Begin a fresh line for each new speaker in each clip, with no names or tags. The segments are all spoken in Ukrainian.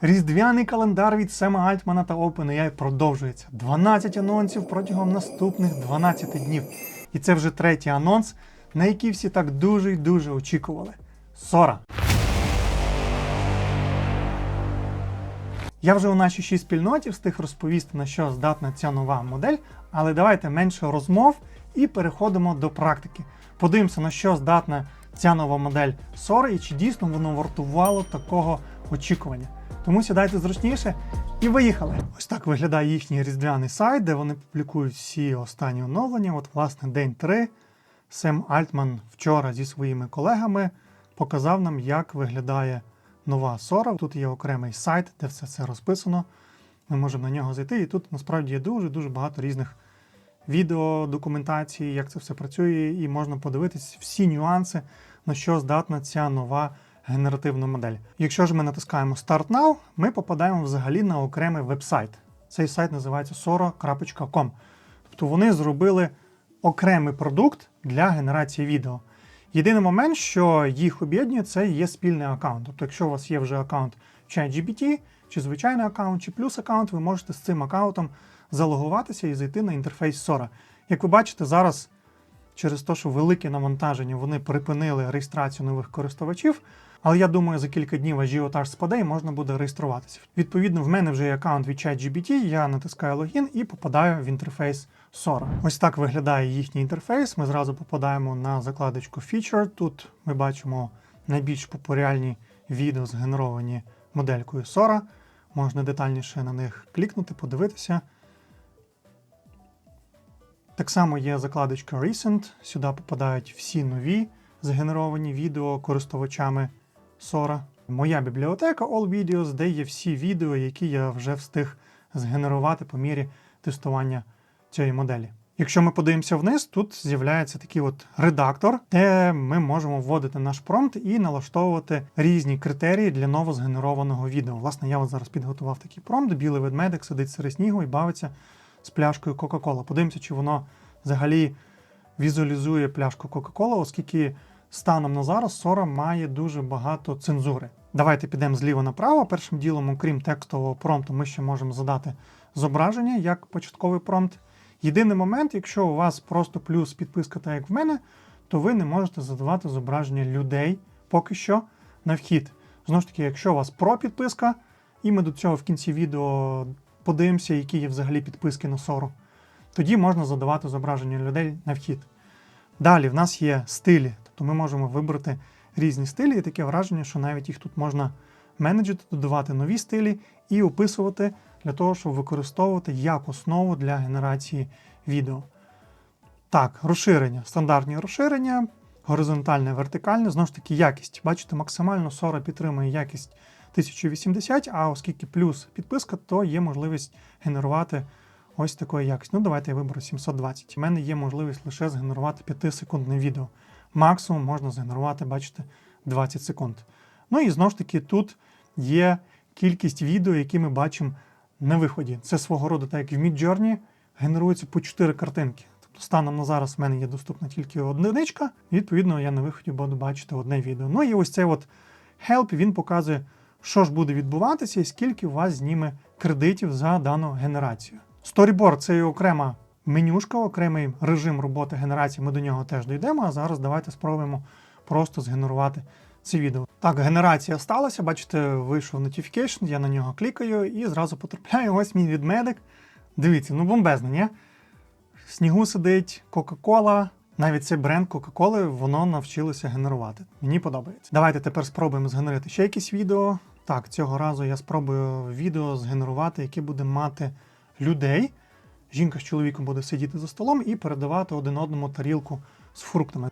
Різдвяний календар від Сема Альтмана та OpenAI продовжується. 12 анонсів протягом наступних 12 днів. І це вже третій анонс, на який всі так дуже й дуже очікували. Сора. Я вже у нашій шій спільноті встиг розповісти, на що здатна ця нова модель, але давайте менше розмов і переходимо до практики. Подивимося, на що здатна ця нова модель Sora і чи дійсно воно вартувало такого очікування. Тому сідайте зручніше і виїхали. Ось так виглядає їхній різдвяний сайт, де вони публікують всі останні оновлення. От, власне, день 3. Сем Альтман вчора зі своїми колегами показав нам, як виглядає нова Sora. Тут є окремий сайт, де все це розписано. Ми можемо на нього зайти, і тут насправді є дуже-дуже багато різних відео, документації, як це все працює, і можна подивитись всі нюанси, на що здатна ця нова генеративна модель. Якщо ж ми натискаємо Start Now, ми попадаємо взагалі на окремий веб-сайт. Цей сайт називається sora.com. Тобто вони зробили окремий продукт для генерації відео. Єдиний момент, що їх об'єднує, це є спільний аккаунт. Тобто, якщо у вас є вже аккаунт ChatGPT, чи звичайний аккаунт, чи плюс аккаунт, ви можете з цим аккаунтом залогуватися і зайти на інтерфейс Sora. Як ви бачите, зараз через те, що велике навантаження, вони припинили реєстрацію нових користувачів. Але я думаю, за кілька днів ажіотаж спаде і можна буде реєструватися. Відповідно, в мене вже є аккаунт від ChatGPT, я натискаю логін і попадаю в інтерфейс Sora. Ось так виглядає їхній інтерфейс. Ми зразу попадаємо на закладочку Feature. Тут ми бачимо найбільш популярні відео, згенеровані моделькою Sora. Можна детальніше на них клікнути, подивитися. Так само є закладочка Recent. Сюди попадають всі нові згенеровані відео користувачами Sora. Моя бібліотека All Videos, де є всі відео, які я вже встиг згенерувати по мірі тестування цієї моделі. Якщо ми подивимося вниз, тут з'являється такий от редактор, де ми можемо вводити наш промпт і налаштовувати різні критерії для новозгенерованого відео. Власне, я от зараз підготував такий промпт, білий ведмедик сидить серед снігу і бавиться з пляшкою Кока-Кола. Подивимося, чи воно взагалі візуалізує пляшку Кока-Кола, оскільки станом на зараз Sora має дуже багато цензури. Давайте підемо зліва направо. Першим ділом, окрім текстового промпту, ми ще можемо задати зображення як початковий промпт. Єдиний момент, якщо у вас просто плюс підписка, так як в мене, то ви не можете задавати зображення людей поки що на вхід. Знову ж таки, якщо у вас про підписка, і ми до цього в кінці відео подивимося, які є взагалі підписки на Sora, тоді можна задавати зображення людей на вхід. Далі в нас є стилі, тобто ми можемо вибрати різні стилі, і таке враження, що навіть їх тут можна менеджити, додавати нові стилі і описувати для того, щоб використовувати як основу для генерації відео. Так, розширення, стандартні розширення, горизонтальне, вертикальне, знову ж таки, якість. Бачите, максимально Sora підтримує якість 1080, а оскільки плюс підписка, то є можливість генерувати ось такої якості. Ну, давайте я виберу 720. У мене є можливість лише згенерувати 5-секундне відео. Максимум можна згенерувати, бачите, 20 секунд. Ну і знову ж таки, тут є кількість відео, які ми бачимо на виході. Це свого роду, так як в Midjourney, генерується по 4 картинки. Тобто станом на зараз в мене є доступна тільки одиничка, відповідно я на виході буду бачити одне відео. Ну і ось цей от help, він показує, що ж буде відбуватися і скільки у вас зніме кредитів за дану генерацію. Storyboard – це і окрема менюшка, окремий режим роботи генерації. Ми до нього теж дійдемо. А зараз давайте спробуємо просто згенерувати це відео. Так, генерація сталася. Бачите, вийшов notification, я на нього клікаю і зразу потрапляю. Ось мій відмедик. Дивіться, ну бомбезно, ні? В снігу сидить Кока-Кола. Навіть цей бренд Кока-Коли воно навчилося генерувати. Мені подобається. Давайте тепер спробуємо згенерити ще якісь відео. Так, цього разу я спробую відео згенерувати, яке буде мати людей. Жінка з чоловіком буде сидіти за столом і передавати один одному тарілку з фруктами.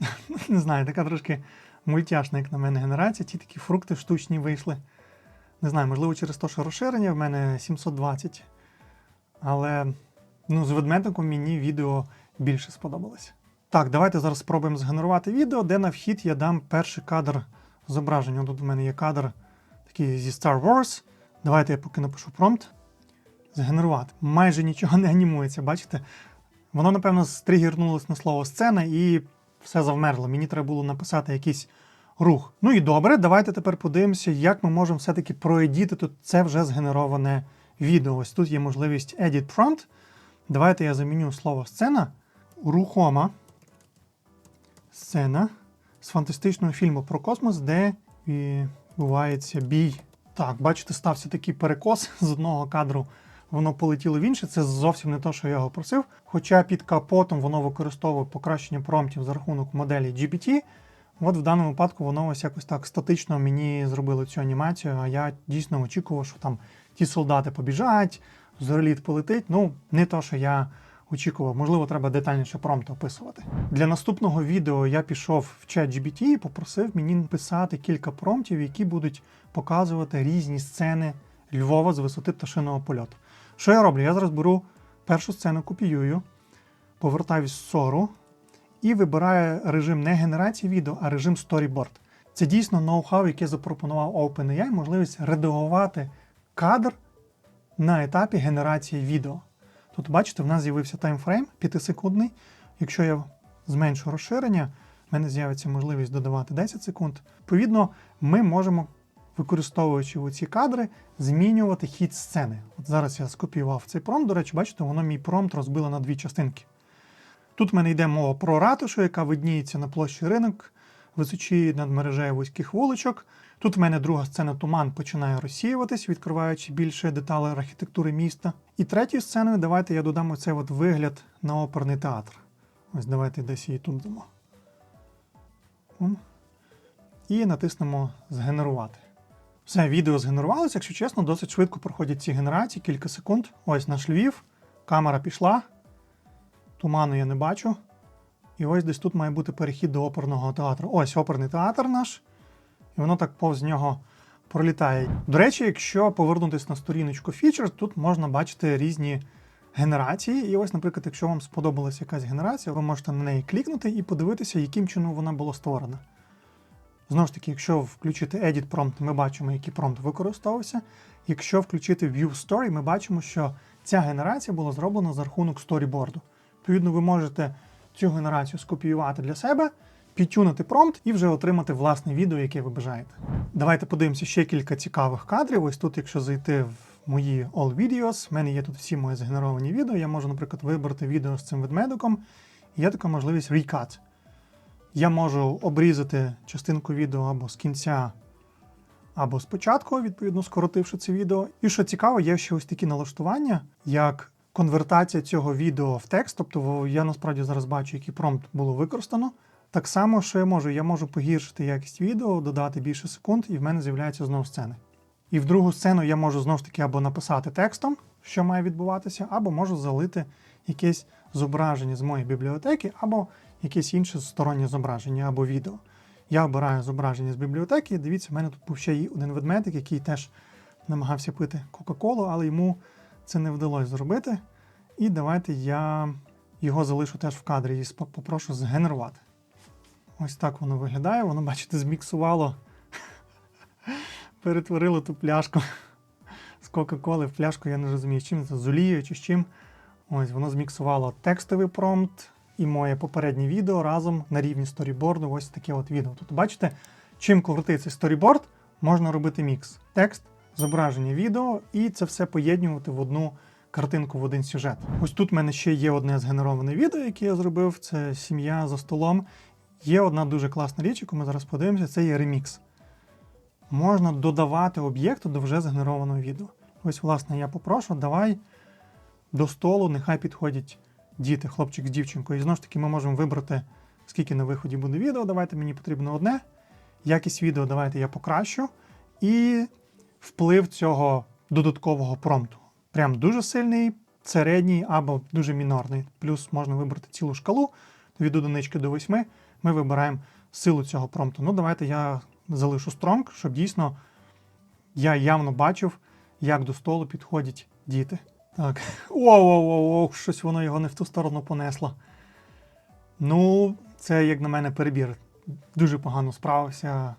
Не знаю, така трошки мультяшна, як на мене, генерація. Ті такі фрукти штучні вийшли. Не знаю, можливо, через те, що розширення в мене 720. Але ну, з ведмедиком мені відео більше сподобалося. Так, давайте зараз спробуємо згенерувати відео, де на вхід я дам перший кадр зображення. Тут у мене є кадр такий зі Star Wars. Давайте я поки напишу промпт. Згенерувати. Майже нічого не анімується, бачите? Воно, напевно, стригернулось на слово сцена і все завмерло. Мені треба було написати якийсь рух. Ну і добре, давайте тепер подивимося, як ми можемо все-таки проедітити це вже згенероване відео. Ось тут є можливість Edit Prompt. Давайте я заміню слово сцена. Рухома сцена з фантастичного фільму про космос, де відбувається бій. Так, бачите, стався такий перекос з одного кадру. Воно полетіло в інше. Це зовсім не те, що я його просив. Хоча під капотом воно використовує покращення промптів за рахунок моделі GPT. От в даному випадку воно ось якось так статично мені зробило цю анімацію, а я дійсно очікував, що там ті солдати побіжать, зореліт полетить. Ну, не то, що я очікував. Можливо, треба детальніше промпт описувати. Для наступного відео я пішов в чат GPT і попросив мені написати кілька промптів, які будуть показувати різні сцени Львова з висоти пташиного польоту. Що я роблю? Я зараз беру першу сцену, копіюю, повертаюсь в сору і вибираю режим не генерації відео, а режим Storyboard. Це дійсно ноу-хау, яке запропонував OpenAI, можливість редагувати кадр на етапі генерації відео. Тут, бачите, в нас з'явився таймфрейм 5-секундний. Якщо я зменшу розширення, в мене з'явиться можливість додавати 10 секунд. Відповідно, ми можемо, використовуючи ці кадри, змінювати хід сцени. От зараз я скопіював цей промпт, до речі, бачите, воно мій промпт розбило на дві частинки. Тут в мене йде мова про ратушу, яка видніється на площі ринок, височі над мережею вузьких вуличок. Тут в мене друга сцена туман починає розсіюватись, відкриваючи більше деталей архітектури міста. І третьою сценою давайте я додам оцей от вигляд на оперний театр. Ось давайте десь її тут дамо. І натиснемо Згенерувати. Все, відео згенерувалося, якщо чесно, досить швидко проходять ці генерації, кілька секунд. Ось наш Львів, камера пішла, туману я не бачу. І ось десь тут має бути перехід до оперного театру. Ось оперний театр наш. І воно так повз нього пролітає. До речі, якщо повернутися на сторіночку Features, тут можна бачити різні генерації. І ось, наприклад, якщо вам сподобалася якась генерація, ви можете на неї клікнути і подивитися, яким чином вона була створена. Знову ж таки, якщо включити Edit Prompt, ми бачимо, який промпт використовувався. Якщо включити View Story, ми бачимо, що ця генерація була зроблена за рахунок сторіборду. Відповідно, ви можете цю генерацію скопіювати для себе, підтюнити промпт і вже отримати власне відео, яке ви бажаєте. Давайте подивимося ще кілька цікавих кадрів. Ось тут, якщо зайти в мої All Videos, в мене є тут всі мої згенеровані відео. Я можу, наприклад, вибрати відео з цим ведмедиком. Є така можливість Recut. Я можу обрізати частинку відео або з кінця, або спочатку, відповідно, скоротивши це відео. І що цікаво, є ще ось такі налаштування, як конвертація цього відео в текст. Тобто я насправді зараз бачу, який промпт було використано. Так само, що я можу, я можу погіршити якість відео, додати більше секунд, і в мене з'являються знову сцени. І в другу сцену я можу знову ж таки або написати текстом, що має відбуватися, або можу залити якесь зображення з моєї бібліотеки, або якесь інше стороннє зображення або відео. Я обираю зображення з бібліотеки. Дивіться, в мене тут був ще й один ведмедик, який теж намагався пити Кока-Колу, але йому це не вдалося зробити. І давайте я його залишу теж в кадрі і попрошу згенерувати. Ось так воно виглядає. Воно, бачите, зміксувало, перетворило ту пляшку з Кока-Коли в пляшку, я не розумію, чим це з олією чи з чим. Ось воно зміксувало текстовий промпт і моє попереднє відео разом на рівні сторіборду. Ось таке от відео. Тут бачите, чим крутий цей сторіборд, можна робити мікс. Текст, зображення відео, і це все поєднувати в одну картинку, в один сюжет. Ось тут в мене ще є одне згенероване відео, яке я зробив. Це сім'я за столом. Є одна дуже класна річ, яку ми зараз подивимося, це є ремікс. Можна додавати об'єкту до вже згенерованого відео. Ось, власне, я попрошу, давай до столу, нехай підходять діти, хлопчик з дівчинкою. І знову ж таки, ми можемо вибрати, скільки на виході буде відео. Давайте мені потрібно одне. Якість відео давайте я покращу. І вплив цього додаткового промпту. Прям дуже сильний, середній або дуже мінорний. Плюс можна вибрати цілу шкалу від одинички до восьми. Ми вибираємо силу цього промпту. Ну, давайте я залишу Strong, щоб дійсно я явно бачив, як до столу підходять діти. Так. Оу-оу-оу, щось воно його не в ту сторону понесло. Ну, це, як на мене, перебір. Дуже погано справився.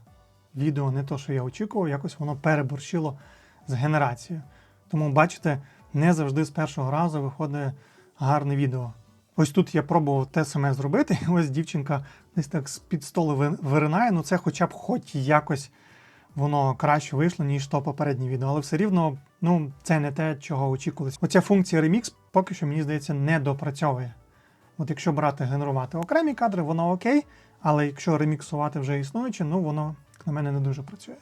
Відео не то, що я очікував, якось воно переборщило з генерацією. Тому, бачите, не завжди з першого разу виходить гарне відео. Ось тут я пробував те саме зробити. і Ось дівчинка десь так з-під столу виринає. Ну це хоча б хоч якось воно краще вийшло, ніж то попереднє відео. Але все рівно, ну, це не те, чого очікувалось. Оця функція Remix поки що, мені здається, не допрацьовує. От якщо брати генерувати окремі кадри, воно окей, але якщо реміксувати вже існуюче, ну воно, на мене, не дуже працює.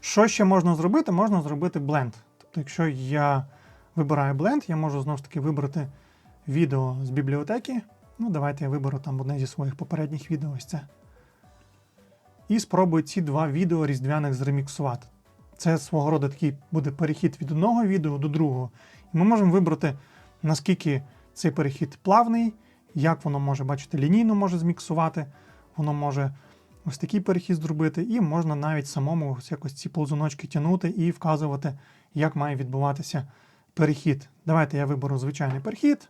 Що ще можна зробити? Можна зробити бленд. Тобто, якщо я вибираю бленд, я можу знову ж таки вибрати відео з бібліотеки. Ну, давайте я виберу там одне зі своїх попередніх відео, ось це. І спробую ці два відео різдвяних зреміксувати. Це свого роду такий буде перехід від одного відео до другого. І ми можемо вибрати, наскільки цей перехід плавний, як воно може, бачите, лінійно може зміксувати, воно може ось такий перехід зробити, і можна навіть самому ось якось ці ползуночки тягнути і вказувати, як має відбуватися перехід. Давайте я виберу звичайний перехід.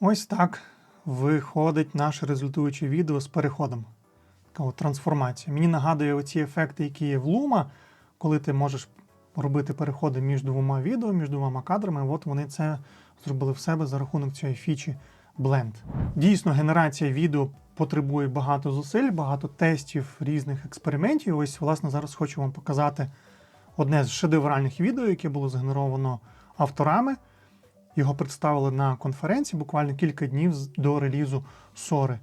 Ось так виходить наше результуюче відео з переходом. Така от трансформація. Мені нагадує оці ефекти, які є в Luma, коли ти можеш робити переходи між двома відео, між двома кадрами. От вони це зробили в себе за рахунок цієї фічі Blend. Дійсно, генерація відео потребує багато зусиль, багато тестів, різних експериментів. Ось, власне, зараз хочу вам показати одне з шедевральних відео, яке було згенеровано авторами. Його представили на конференції буквально кілька днів до релізу Сори.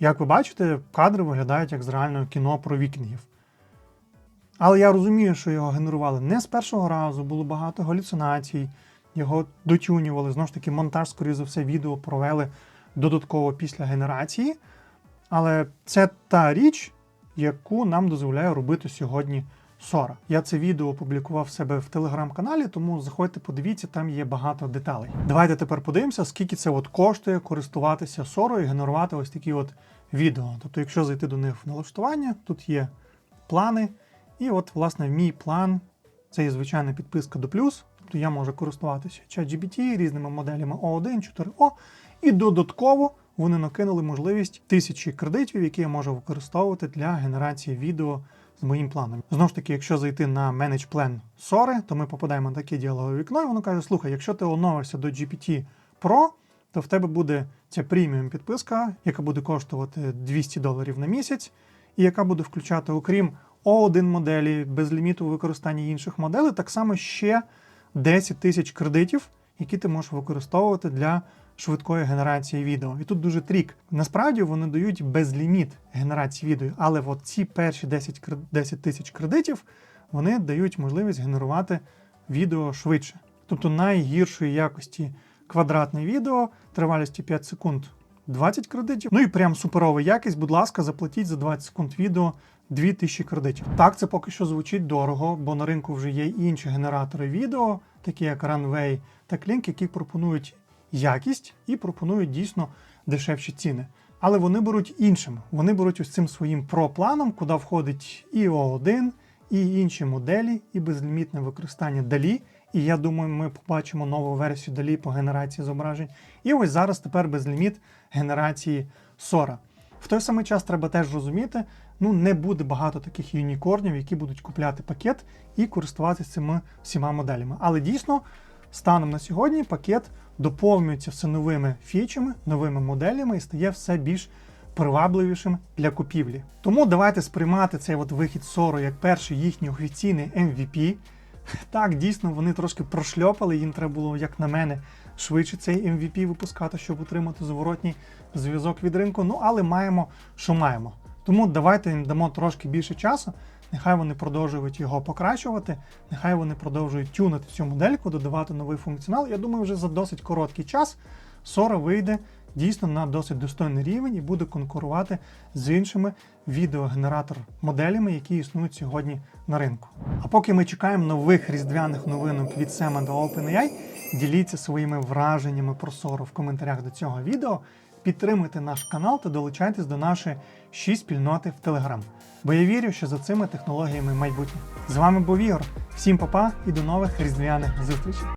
Як ви бачите, кадри виглядають як з реального кіно про вікінгів. Але я розумію, що його генерували не з першого разу, було багато галюцинацій, його дотюнювали. Знову ж таки, монтаж, скоріше за все, відео провели додатково після генерації. Але це та річ, яку нам дозволяє робити сьогодні Сора. Я це відео опублікував в себе в телеграм-каналі, тому заходьте, подивіться, там є багато деталей. Давайте тепер подивимося, скільки це от коштує користуватися Сорою і генерувати ось такі от відео. Тобто, якщо зайти до них в налаштування, тут є плани. І от, власне, мій план це є звичайна підписка до плюс. Тобто я можу користуватися ChatGPT, різними моделями O1, 4O, і додатково вони накинули можливість тисячі кредитів, які я можу використовувати для генерації відео з моїм планом. Знову ж таки, якщо зайти на Manage Plan Sora, то ми попадаємо на таке діалогове вікно, і воно каже: слухай, якщо ти оновишся до GPT Pro, то в тебе буде ця преміум підписка, яка буде коштувати 200 доларів на місяць, і яка буде включати, окрім O1 моделі, без ліміту використання інших моделей, так само ще 10 тисяч кредитів, які ти можеш використовувати для швидкої генерації відео. І тут дуже трік. Насправді вони дають безліміт генерації відео, але от ці перші 10 10 тисяч кредитів вони дають можливість генерувати відео швидше. Тобто найгіршої якості квадратне відео тривалістю 5 секунд 20 кредитів. Ну і прям суперова якість, будь ласка, заплатіть за 20 секунд відео 2000 кредитів. Так, це поки що звучить дорого, бо на ринку вже є інші генератори відео, такі як Runway та Klink, які пропонують якість і пропонують дійсно дешевші ціни. Але вони беруть іншим. Вони беруть ось цим своїм про-планом, куди входить і O1, і інші моделі, і безлімітне використання далі. І я думаю, ми побачимо нову версію далі по генерації зображень. І ось зараз тепер безліміт генерації Sora. В той самий час треба теж розуміти, ну не буде багато таких юнікорнів, які будуть купляти пакет і користуватися цими всіма моделями. Але дійсно, станом на сьогодні пакет доповнюється все новими фічами, новими моделями і стає все більш привабливішим для купівлі. Тому давайте сприймати цей от вихід Soro як перший їхній офіційний MVP. Так, дійсно, вони трошки прошльопали, їм треба було, як на мене, швидше цей MVP випускати, щоб отримати зворотній зв'язок від ринку. Ну, але маємо, що маємо. Тому давайте їм дамо трошки більше часу. Нехай вони продовжують його покращувати, нехай вони продовжують тюнити цю модельку, додавати новий функціонал. Я думаю, вже за досить короткий час Sora вийде дійсно на досить достойний рівень і буде конкурувати з іншими відеогенератор моделями, які існують сьогодні на ринку. А поки ми чекаємо нових різдвяних новинок від Sema та OpenAI, діліться своїми враженнями про Sora в коментарях до цього відео. Підтримуйте наш канал та долучайтесь до нашої шість спільноти в Telegram. Бо я вірю, що за цими технологіями майбутнє. З вами був Ігор. Всім па-па і до нових різдвяних зустрічей.